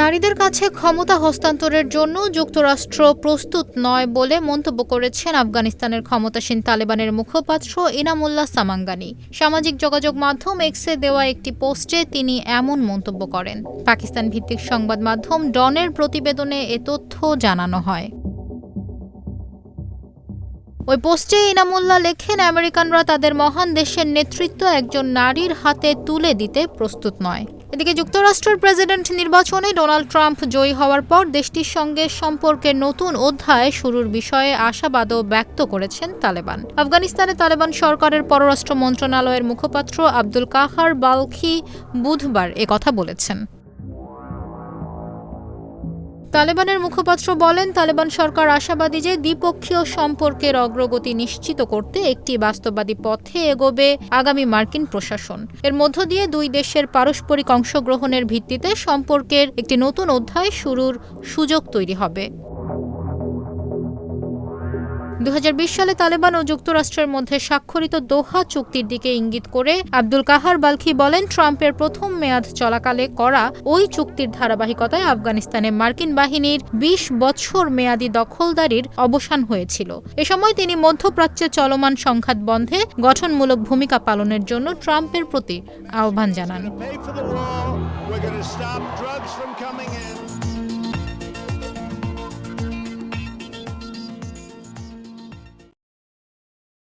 নারীদের কাছে ক্ষমতা হস্তান্তরের জন্য যুক্তরাষ্ট্র প্রস্তুত নয় বলে মন্তব্য করেছেন আফগানিস্তানের ক্ষমতাসীন তালেবানের মুখপাত্র ইনামুল্লাহ সামাঙ্গানি। সামাজিক যোগাযোগ মাধ্যম এক্সে দেওয়া একটি পোস্টে তিনি এমন মন্তব্য করেন। পাকিস্তান ভিত্তিক সংবাদ মাধ্যম ডনের প্রতিবেদনে এ তথ্য জানানো হয়। ওই পোস্টে ইনামুল্লাহ লেখেন, আমেরিকানরা তাদের মহান দেশের নেতৃত্ব একজন নারীর হাতে তুলে দিতে প্রস্তুত নয়। এদিকে যুক্তরাষ্ট্রের প্রেসিডেন্ট নির্বাচনে ডোনাল্ড ট্রাম্প জয়ী হওয়ার পর দেশটির সঙ্গে সম্পর্কের নতুন অধ্যায় শুরুর বিষয়ে আশাবাদও ব্যক্ত করেছেন তালেবান। আফগানিস্তানে তালেবান সরকারের পররাষ্ট্র মন্ত্রণালয়ের মুখপাত্র আব্দুল কাহার বালখি বুধবার কথা বলেছেন। তালেবানের মুখপাত্র বলেন, তালেবান সরকার আশাবাদী যে দ্বিপক্ষীয় সম্পর্কের অগ্রগতি নিশ্চিত করতে একটি বাস্তববাদী পথে এগোবে আগামী মার্কিন প্রশাসন। এর মধ্য দিয়ে দুই দেশের পারস্পরিক অংশগ্রহণের ভিত্তিতে সম্পর্কের একটি নতুন অধ্যায় শুরুর সুযোগ তৈরি হবে। দু হাজার বিশ সালে তালেবান ও যুক্তরাষ্ট্রের মধ্যে স্বাক্ষরিত দোহা চুক্তির দিকে ইঙ্গিত করে আব্দুল কাহার বালখি বলেন, ট্রাম্পের প্রথম মেয়াদ চলাকালে করা ওই চুক্তির ধারাবাহিকতায় আফগানিস্তানে মার্কিন বাহিনীর ২০ বছর মেয়াদী দখলদারির অবসান হয়েছিল। এ সময় তিনি মধ্যপ্রাচ্যে চলমান সংঘাত বন্ধে গঠনমূলক ভূমিকা পালনের জন্য ট্রাম্পের প্রতি আহ্বান জানান।